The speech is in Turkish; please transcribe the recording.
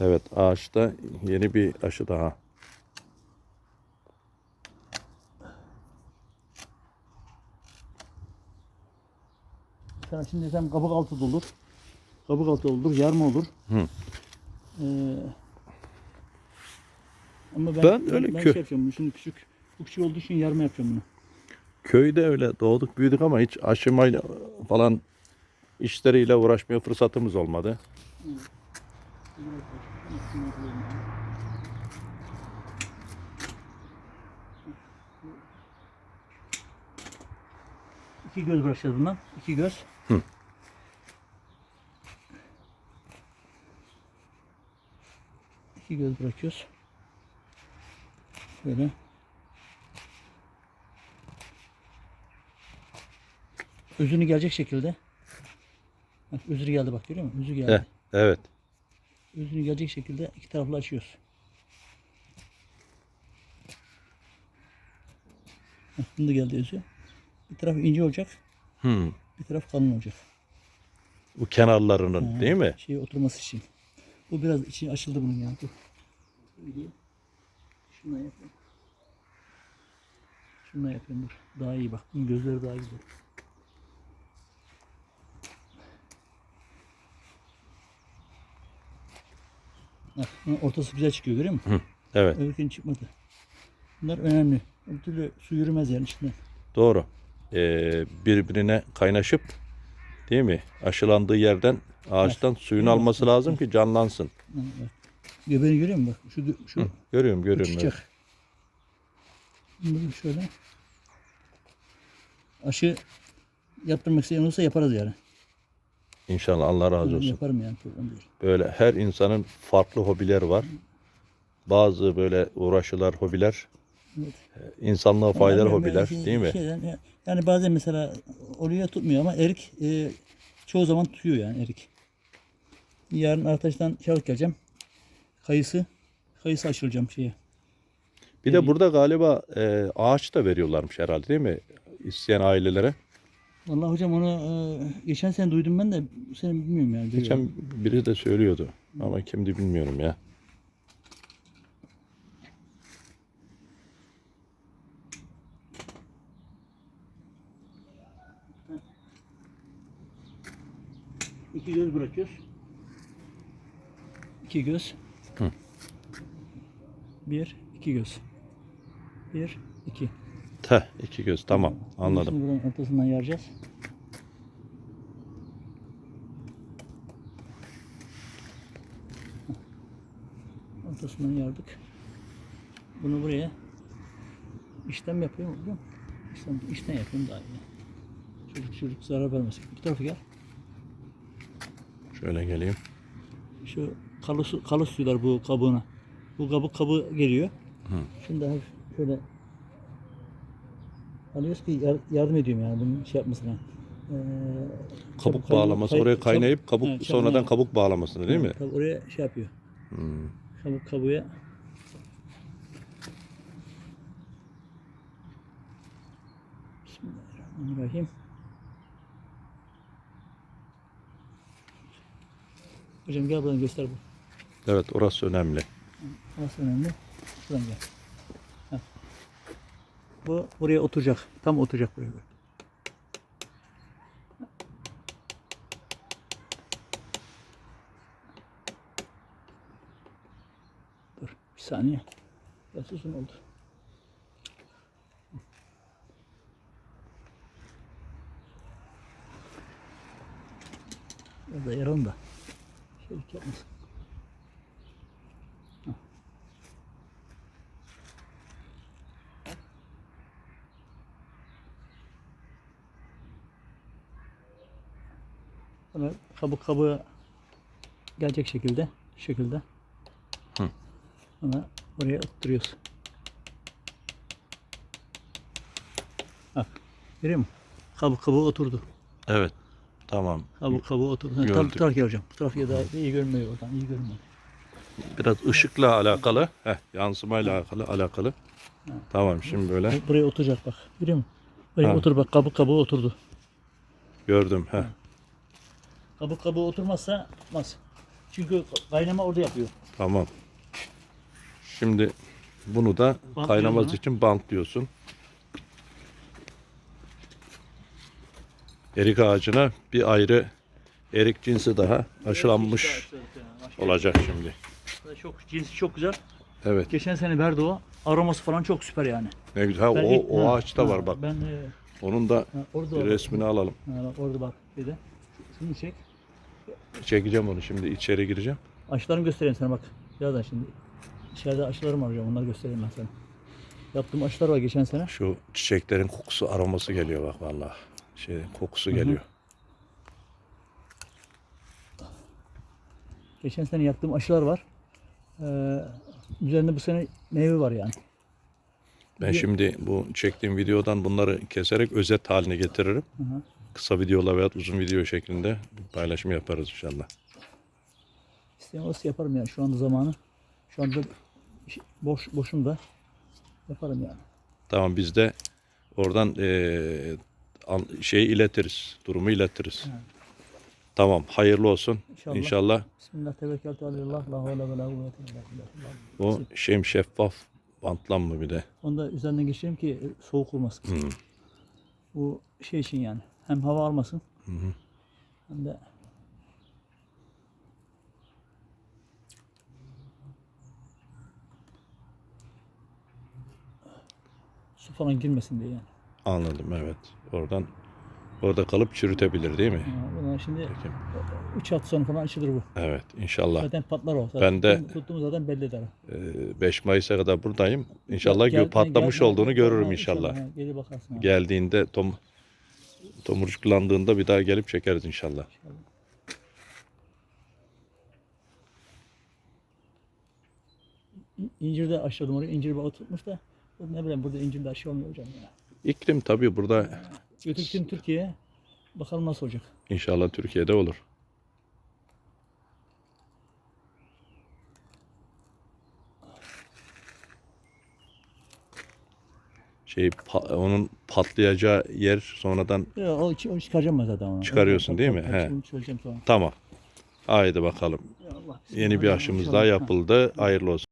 Evet ağaçta yeni bir aşı daha. Sana şimdi sen kabuk altı da olur. Kabuk altı olur, yarma olur. Hı. Ee, ama ben, Ben öyle ben kö- şey bunu şimdi küçük. Bu küçük olduğu için yarma yapacağım bunu. Köyde öyle doğduk büyüdük ama hiç aşımayla falan işleriyle uğraşmaya fırsatımız olmadı. İki göz bırakacağız bundan. İki göz. Hı. İki göz bırakıyoruz. Böyle. Özünü gelecek şekilde. Bak özürü geldi bak görüyor musun? Özü geldi. Eh, evet. Özünü gelecek şekilde iki taraflı açıyoruz. Bak bunu da geldi özü. Bir taraf ince olacak, Hmm. bir taraf kalın olacak. Bu kenarlarının Ha, değil mi? Şey oturması için. Bu biraz içi açıldı bunun ya. Dur. Şundan yapayım. Şundan yapayım dur. Daha iyi bak. Bunun gözleri daha güzel. Bak, ortası güzel çıkıyor görüyor musun? Evet. Öbürkünün çıkmadı. Bunlar önemli. Bir türlü su yürümez yani içinden. Doğru. Ee, birbirine kaynaşıp değil mi? Aşılandığı yerden ağaçtan suyunu Evet. alması lazım ki canlansın. Bak. Göbeğini görüyor musun? Bak şu, şu Hı, Görüyorum, Bu görüyorum. evet. çıkacak. Bunu şöyle. Aşı yaptırmak isteyen olursa yaparız yani. İnşallah Allah razı olsun. Yaparım yani. Böyle her insanın farklı hobileri var. Bazı böyle uğraşılar, hobiler Evet. e, insanlığa faydalı Yani hobiler yani değil mi? şeyden- ya- yani bazen mesela oluyor tutmuyor ama erik e, çoğu zaman tutuyor yani erik. Yarın arkadaştan çabuk geleceğim. Kayısı. Kayısı açılacağım şeye. Bir de burada galiba e, ağaç da veriyorlarmış herhalde değil mi? İsteyen ailelere. Vallahi hocam onu e, geçen sene duydum ben de bu sene bilmiyorum yani. Geçen biri de söylüyordu. Ama kimdi bilmiyorum ya. İki göz bırakıyoruz. İki göz. Hı. Bir, iki göz. Bir, iki. Teh iki göz tamam anladım. Şimdi buranın ortasından yaracağız. Heh. Ortasından yardık. Bunu buraya işlem yapıyor mu? İşlem, işlem yapıyorum daha iyi. Çocuk çocuk zarar vermesin. Bu tarafa gel. Şöyle geleyim. Şu kalı, su- kalı suylar bu kabuğuna. Bu kabuk kabı geliyor. Hı. Şimdi hafif şöyle alıyoruz ki yar- yardım ediyorum yani bunun şey yapmasına. Ee, Kabuk bağlaması kay- oraya kaynayıp kabuk Evet, çabuk- sonradan evet. kabuk bağlamasını değil mi? Tabii oraya şey yapıyor. Hmm. Kabuk kabuğa Bismillahirrahmanirrahim. Hocam gel buradan göster bu. Evet orası önemli. Burası önemli. Şuradan gel. Bu buraya oturacak. Tam oturacak buraya. Dur bir saniye. Biraz uzun oldu. Biraz da yaralım da. Şeylik yapmasın. Bunu kabuk kabuğa gelecek şekilde, şu şekilde. Hı. Ona buraya oturuyoruz. Bak, görüyor musun? Kabuk kabuğa oturdu. Evet. Tamam. Kabuk kabuğa oturdu. Tam bu tarafa geleceğim. Bu taraf ya da iyi görünmüyor oradan, iyi görünmüyor. Biraz ışıkla alakalı. Heh, yansımayla alakalı. alakalı. Tamam şimdi böyle Bu- Buraya oturacak bak. Görüyor musun? Buraya Ha. otur bak, kabuk kabuğa oturdu. gördüm. Heh. Kabuk kabuğa oturmazsa tutmaz. Çünkü kaynama orada yapıyor. Tamam. Şimdi bunu da Bantlıyorum kaynaması bunu. için bantlıyorsun. Erik ağacına bir ayrı erik cinsi daha aşılanmış olacak şimdi. Çok cinsi çok güzel. Evet. Geçen sene verdi o. Aroması falan çok süper yani. Ne güzel. Ha, Ben o, ilk- o ağaçta ha, var bak. Ben e, Onun da ha, orada bir var. resmini alalım. Ha, bak orada bak bir de. Şunu çek. Çekeceğim onu şimdi içeri gireceğim. Aşılarımı göstereyim sana bak. Birazdan şimdi. İçeride aşılarım var hocam. Onları göstereyim ben sana. Yaptığım aşılar var geçen sene. Şu çiçeklerin kokusu aroması geliyor bak vallahi. Şey kokusu geliyor. Geçen sene yaptığım aşılar var. Ee, üzerinde bu sene meyve var yani. Ben şimdi bu çektiğim videodan bunları keserek özet haline getiririm. Hı hı. Kısa videolar veya uzun video şeklinde paylaşım yaparız inşallah. İsteyen olursa yaparım yani şu anda zamanı. Şu anda iş- boş boşum da yaparım yani. Tamam biz de oradan an- şeyi iletiriz. Durumu iletiriz. Tamam hayırlı olsun. İnşallah. İnşallah Bismillah tevekkeltü aleyhillah. La havle ve la kuvvete şeyim şeffaf bantlanma bir de. Onu da üzerinden geçireyim ki e, soğuk olmasın. Hı. Bu şey için yani. Hem hava almasın. Hem de su falan girmesin diye yani. Anladım evet. Oradan orada kalıp çürütebilir değil mi? Ha, şimdi Peki. 3 hafta sonra falan açılır bu. Evet inşallah. Zaten patlar o. Zaten Ben de- tuttuğum- tuttuğumuz zaten belli eder. Eee, 5 Mayıs'a kadar buradayım. İnşallah Gel- patlamış gel- olduğunu gel- görürüm inşallah. ha, Geri bakarsın. ha. Geldiğinde tom tomurcuklandığında bir daha gelip çekeriz inşallah. İncir de aşıladım oraya. İncir bağı tutmuş da ne bileyim burada incirde aşı olmuyor hocam ya. İklim tabii burada Götürdüm Türkiye'ye. Bakalım nasıl olacak. inşallah Türkiye'de olur. Şey pa- onun patlayacağı yer sonradan Ya, o, o çıkaracağım ben zaten onu. Çıkarıyorsun değil mi? He. Sonra. tamam. Haydi bakalım. Ya Allah, Yeni bir aşımız daha Ha. yapıldı. Hayırlı olsun.